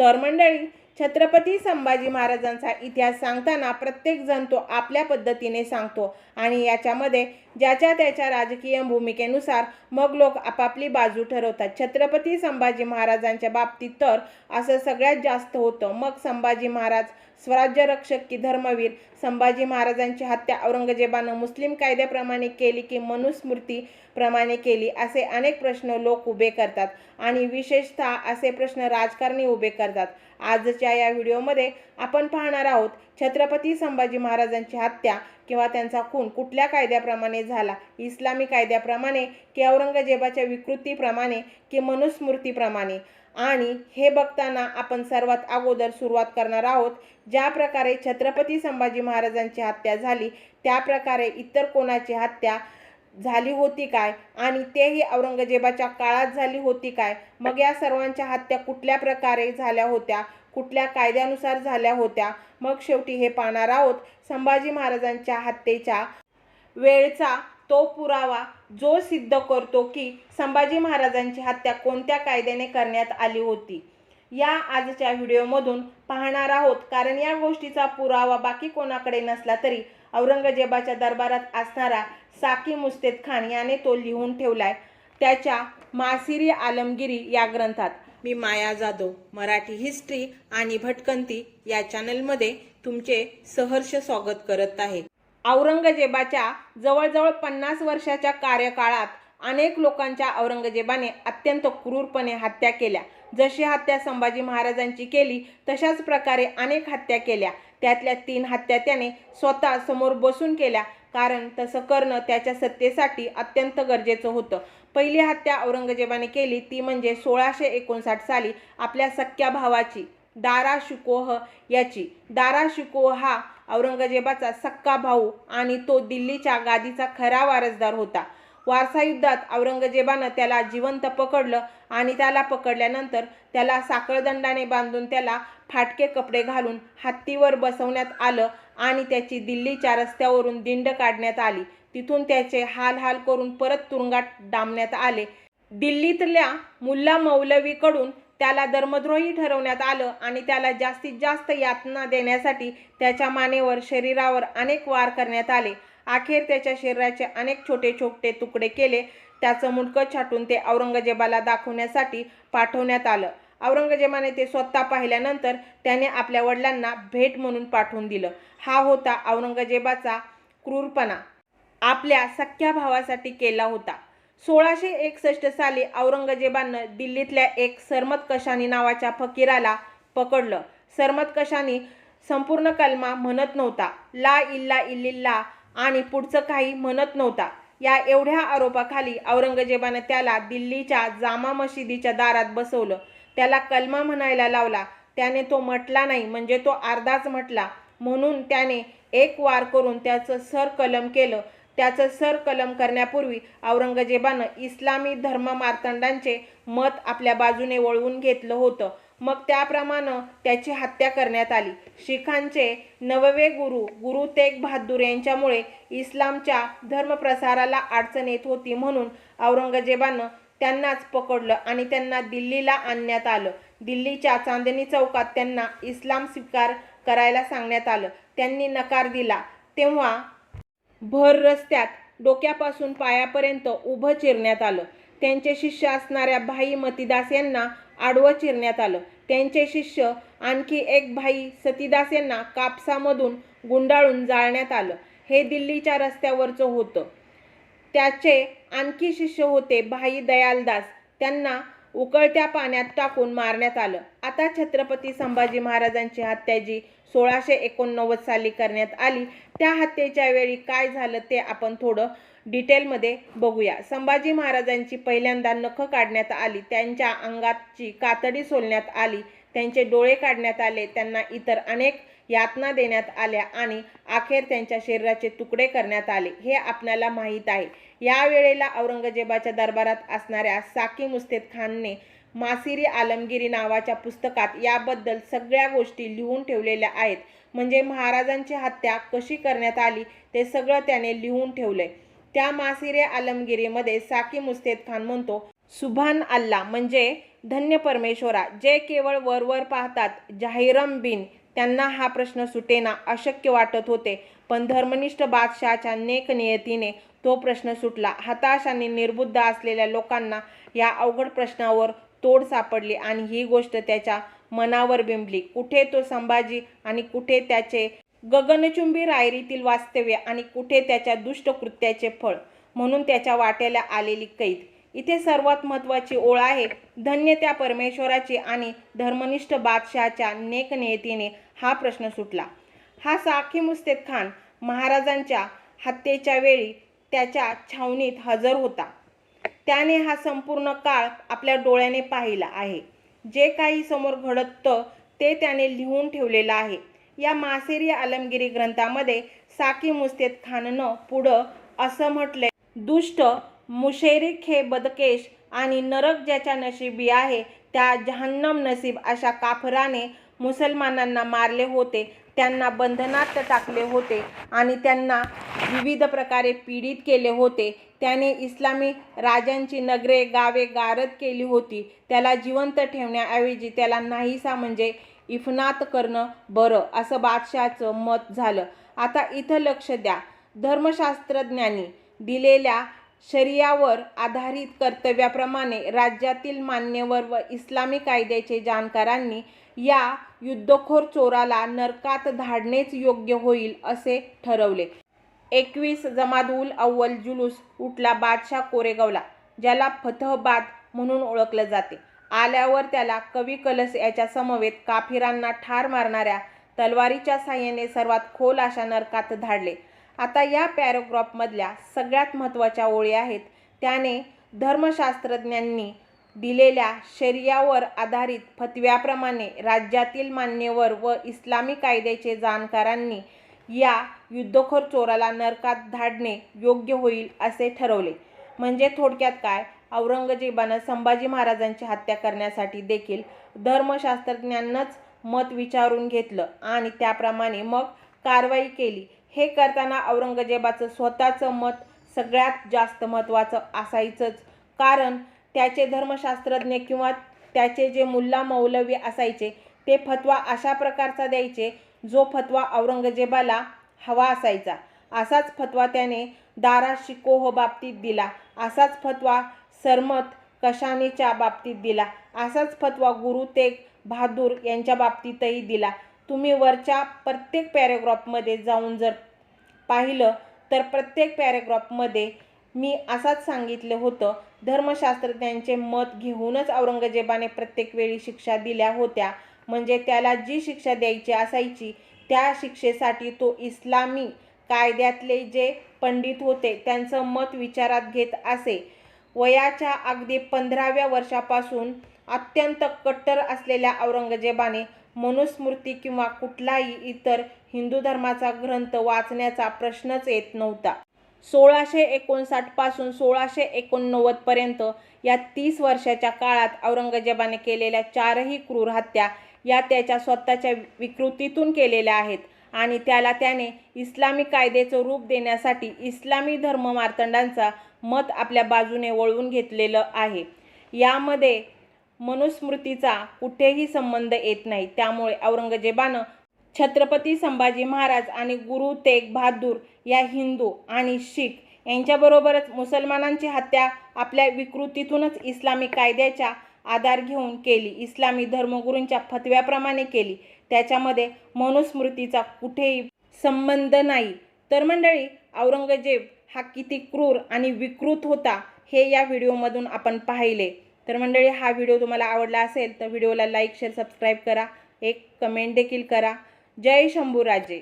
तर मंडळी छत्रपती संभाजी महाराजांचा इतिहास सांगताना प्रत्येकजण तो आपल्या पद्धतीने सांगतो आणि याच्यामध्ये ज्याच्या त्याच्या राजकीय भूमिकेनुसार मग लोक आपापली बाजू ठरवतात. छत्रपती संभाजी महाराजांच्या बाबतीत तर असं सगळ्यात जास्त होतं. मग संभाजी महाराज स्वराज्य रक्षक की धर्मवीर संभाजी महाराजांची हत्या औरंगजेबानं मुस्लिम कायद्याप्रमाणे केली की मनुस्मृती प्रमाणे केली असे अनेक प्रश्न लोक उभे करतात आणि विशेषतः असे प्रश्न राजकारणी उभे करतात. आजच्या या व्हिडिओमध्ये आपण पाहणार आहोत छत्रपती संभाजी महाराजांची हत्या किंवा त्यांचा खून कुठल्या कायद्याप्रमाणे झाला? इस्लामी कायद्याप्रमाणे की औरंगजेबाच्या विकृतीप्रमाणे की मनुस्मृतीप्रमाणे? आणि हे बघताना आपण सर्वात अगोदर सुरुवात करणार आहोत ज्या प्रकारे छत्रपती संभाजी महाराजांची हत्या झाली त्या प्रकारे इतर कोणाची हत्या झाली होती काय? आणि तेही औरंगजेबाच्या काळात झाली होती काय? मग या सर्वांच्या हत्या कुठल्या प्रकारे झाल्या होत्या? कुठल्या कायद्यानुसार झाल्या होत्या. मग शेवटी हे पाहणार आहोत संभाजी महाराजांच्या हत्येच्या वेळचा तो पुरावा जो सिद्ध करतो की संभाजी महाराजांची हत्या कोणत्या कायद्याने करण्यात आली होती. या आजच्या व्हिडिओमधून पाहणार आहोत. कारण या गोष्टीचा पुरावा बाकी कोणाकडे नसला तरी औरंगजेबाच्या दरबारात असणारा साकी मुस्तेद खान याने तो लिहून ठेवलाय. त्याच्या मासिरी आलमगिरी या ग्रंथात. मी माया जाधव मराठी हिस्ट्री आणि भटकंती या चॅनलमध्ये तुमचे सहर्ष स्वागत करत आहे. औरंगजेबाच्या जवळजवळ पन्नास वर्षाच्या कार्यकाळात अनेक लोकांच्या औरंगजेबाने अत्यंत क्रूरपणे हत्या केल्या. जशी हत्या संभाजी महाराजांची केली तशाच प्रकारे अनेक हत्या केल्या. त्यातल्या तीन हत्या त्याने स्वतः समोर बसून केल्या कारण तसं करणं त्याच्या सत्तेसाठी अत्यंत गरजेचं होतं. पहिली हत्या औरंगजेबाने केली ती म्हणजे सोळाशे एकोणसाठ साली आपल्या सख्या भावाची दारा शुकोह याची. दारा शुकोह हा औरंगजेबाचा सक्का भाऊ आणि तो दिल्लीच्या गादीचा खरा वारसदार होता. वारसा युद्धात औरंगजेबानं त्याला जिवंत पकडलं आणि त्याला पकडल्यानंतर त्याला साखळदंडाने बांधून त्याला फाटके कपडे घालून हत्तीवर बसवण्यात आलं आणि त्याची दिल्लीच्या रस्त्यावरून दिंड काढण्यात आली. तिथून त्याचे हाल हाल करून परत तुरुंगात डांबण्यात आले. दिल्लीतल्या मुल्ला मौलवीकडून त्याला धर्मद्रोही ठरवण्यात आलं आणि त्याला जास्तीत जास्त यातना देण्यासाठी त्याच्या मानेवर शरीरावर अनेक वार करण्यात आले. अखेर त्याच्या शरीराचे अनेक छोटे छोटे तुकडे केले. त्याचं मुंडकं छाटून ते औरंगजेबाला दाखवण्यासाठी पाठवण्यात आलं. औरंगजेबाने ते स्वतः पाहिल्यानंतर त्याने आपल्या वडिलांना भेट म्हणून पाठवून दिलं. हा होता औरंगजेबाचा क्रूरपणा. आपल्या सख्या भावासाठी केला होता. सोळाशे एकसष्ट साली औरंगजेबानं दिल्लीतल्या एक सरमत कशानी नावाच्या फकीराला पकडलं. सरमत कशानी संपूर्ण कलमा म्हणत नव्हता. ला इल्ला इल्लिल्ला आणि पुढचं काही म्हणत नव्हता. या एवढ्या आरोपाखाली औरंगजेबानं त्याला दिल्लीच्या जामा मशिदीच्या दारात बसवलं. त्याला कलमा म्हणायला लावला. त्याने तो म्हटला नाही म्हणजे तो अर्धाच म्हटला. म्हणून त्याने एक वार करून त्याचं सर कलम केलं. त्याचं सर कलम करण्यापूर्वी औरंगजेबानं इस्लामी धर्म मार्तंडांचे मत आपल्या बाजूने वळवून घेतलं होतं. मग त्याप्रमाणे त्याची हत्या करण्यात आली. शिखांचे नववे गुरु गुरु तेग बहादूर यांच्यामुळे इस्लामच्या धर्मप्रसाराला अडचण येत होती म्हणून औरंगजेबानं त्यांनाच पकडलं आणि त्यांना दिल्लीला आणण्यात आलं. दिल्लीच्या चांदणी चौकात त्यांना इस्लाम स्वीकार करायला सांगण्यात आलं. त्यांनी नकार दिला. तेव्हा भर रस्त्यात डोक्यापासून पायापर्यंत उभं चिरण्यात आलं. त्यांचे शिष्य असणाऱ्या भाई मतीदास यांना आडवं चिरण्यात आलं. त्यांचे शिष्य आणखी एक भाई सतीदास यांना कापसामधून गुंडाळून जाळण्यात आलं. हे दिल्लीच्या रस्त्यावरचं होतं. त्याचे आणखी शिष्य होते भाई दयालदास. त्यांना उकळत्या पाण्यात टाकून मारण्यात आलं. आता छत्रपती संभाजी महाराजांची हत्या जी सोळाशे एकोणनव्वद साली करण्यात आली त्या हत्येच्या वेळी काय झालं ते आपण थोडं डिटेलमध्ये बघूया. संभाजी महाराजांची पहिल्यांदा नखं काढण्यात आली त्यांच्या अंगाची कातडी सोलण्यात आली त्यांचे डोळे काढण्यात आले त्यांना इतर अनेक यातना देण्यात आल्या आणि अखेर त्यांच्या शरीराचे तुकडे करण्यात आले हे आपल्याला माहीत आहे. या वेळेला औरंगजेबाच्या दरबारात असणाऱ्या साकी मुस्तेद खानने मासिरी आलमगिरी नावाच्या पुस्तकात याबद्दल सगळ्या गोष्टी लिहून ठेवलेल्या आहेत. म्हणजे महाराजांची हत्या कशी करण्यात आली ते सगळं त्याने लिहून ठेवलंय. त्या मासिरे आलमगिरीमध्ये साकी मुस्तेद खान म्हणतो सुभान अल्ला म्हणजे धन्य परमेश्वरा जे केवळ वरवर पाहतात जाहिरम बिन त्यांना हा प्रश्न सुटेना अशक्य वाटत होते. पण धर्मनिष्ठ बादशहाच्या नेक नियतीने तो प्रश्न सुटला. हताश आणि निर्बुद्ध असलेल्या लोकांना या अवघड प्रश्नावर तोड सापडली आणि ही गोष्ट त्याच्या मनावर बिंबली. कुठे तो संभाजी आणि कुठे त्याचे गगनचुंबी रायरीतील वास्तव्य आणि कुठे त्याच्या दुष्ट कृत्याचे फळ म्हणून त्याच्या वाट्याला आलेली कैद. इथे सर्वात महत्त्वाची ओळ आहे धन्य त्या परमेश्वराची आणि धर्मनिष्ठ बादशहाच्या नेकनेतीने हा प्रश्न सुटला. हा साखी मुस्तेद खान महाराजांच्या हत्येच्या वेळी त्याच्या छावणीत हजर होता. त्याने हा संपूर्ण काळ आपल्या डोळ्याने पाहिला आहे. जे काही समोर घडतं ते त्याने लिहून ठेवलेलं आहे. या मासेरी आलमगिरी ग्रंथामध्ये साकी मुस्तेद खाननं पुढं असं म्हटलंय दुष्ट मुशेरिक हे बदकेश आणि नरक ज्याच्या नशिबी आहे त्या जहन्नम नसीब अशा काफराने मुसलमानांना मारले होते. त्यांना बंधनात टाकले होते आणि त्यांना विविध प्रकारे पीडित केले होते. त्याने इस्लामी राजांची नगरे गावे गारद केली होती. त्याला जिवंत ठेवण्याऐवजी त्याला नाहीसा म्हणजे इफनात करणं बरं असं बादशहाचं मत झालं. आता इथं लक्ष द्या. धर्मशास्त्रज्ञांनी दिलेल्या शरियावर आधारित कर्तव्याप्रमाणे राज्यातील मान्यवर व इस्लामी कायद्याचे जाणकारांनी या युद्धखोर चोराला नरकात धाडणेच योग्य होईल असे ठरवले. एकवीस जमादुल अव्वल जुलूस उठला बादशाह कोरेगावला ज्याला फतहबाद म्हणून ओळखलं जाते. आल्यावर त्याला कवी कलस याच्या समवेत काफिरांना ठार मारणाऱ्या तलवारीच्या साह्याने सर्वात खोल अशा नरकात धाडले. आता या पॅरोग्राफमधल्या सगळ्यात महत्त्वाच्या ओळी आहेत. त्याने धर्मशास्त्रज्ञांनी दिलेल्या शरियावर आधारित फतव्याप्रमाणे राज्यातील मान्यवर व इस्लामी कायद्याचे जाणकारांनी या युद्धखोर चोराला नरकात धाडणे योग्य होईल असे ठरवले. म्हणजे थोडक्यात काय? औरंगजेबानं संभाजी महाराजांची हत्या करण्यासाठी देखील धर्मशास्त्रज्ञांनाच मत विचारून घेतलं आणि त्याप्रमाणे मग कारवाई केली. हे करताना औरंगजेबाचं स्वतःचं मत सगळ्यात जास्त महत्त्वाचं असायचंच. कारण त्याचे धर्मशास्त्रज्ञ किंवा त्याचे जे मुल्ला मौलवी असायचे ते फतवा अशा प्रकारचा द्यायचे जो फतवा औरंगजेबाला हवा असायचा. असाच फतवा त्याने दारा शिकोह बाबतीत दिला. असाच फतवा सरमत कशानीच्या बाबतीत दिला. असाच फतवा गुरु तेग बहादूर यांच्या बाबतीतही दिला. तुम्ही वरच्या प्रत्येक पॅरेग्राफमध्ये जाऊन जर पाहिलं तर प्रत्येक पॅरेग्राफमध्ये मी असाच सांगितलं होतं. धर्मशास्त्रज्ञांचे मत घेऊनच औरंगजेबाने प्रत्येक वेळी शिक्षा दिल्या होत्या. म्हणजे त्याला जी शिक्षा द्यायची असायची त्या शिक्षेसाठी तो इस्लामी कायद्यातले जे पंडित होते त्यांचं मत विचारात घेत असे. वयाच्या अगदी पंधराव्या वर्षापासून अत्यंत कट्टर असलेल्या औरंगजेबाने मनुस्मृती किंवा कुठलाही इतर हिंदू धर्माचा ग्रंथ वाचण्याचा प्रश्नच येत नव्हता. सोळाशे एकोणसाठपासून सोळाशे एकोणनव्वदपर्यंत या तीस वर्षाच्या काळात औरंगजेबाने केलेल्या चारही क्रूर हत्या या त्याच्या स्वतःच्या विकृतीतून केलेल्या आहेत आणि त्याला त्याने इस्लामी कायद्याचं रूप देण्यासाठी इस्लामी धर्म मार्तंडांचा मत आपल्या बाजूने वळवून घेतलेलं आहे. यामध्ये मनुस्मृतीचा कुठेही संबंध येत नाही. त्यामुळे औरंगजेबानं छत्रपती संभाजी महाराज आणि गुरु तेग बहादूर या हिंदू आणि शीख यांच्याबरोबरच मुसलमानांची हत्या आपल्या विकृतीतूनच इस्लामी कायद्याच्या आधार घेऊन केली. इस्लामी धर्मगुरूंच्या फतव्याप्रमाणे केली. त्याच्यामध्ये मनुस्मृतीचा कुठेही संबंध नाही. तर मंडळी औरंगजेब हा किती क्रूर आणि विकृत होता हे या व्हिडिओमधून आपण पाहिले. तर मंडळी हा व्हिडिओ तुम्हाला आवडला असेल तर व्हिडिओला लाईक शेअर सबस्क्राईब करा. एक कमेंट देखील करा. जय शंभूराजे.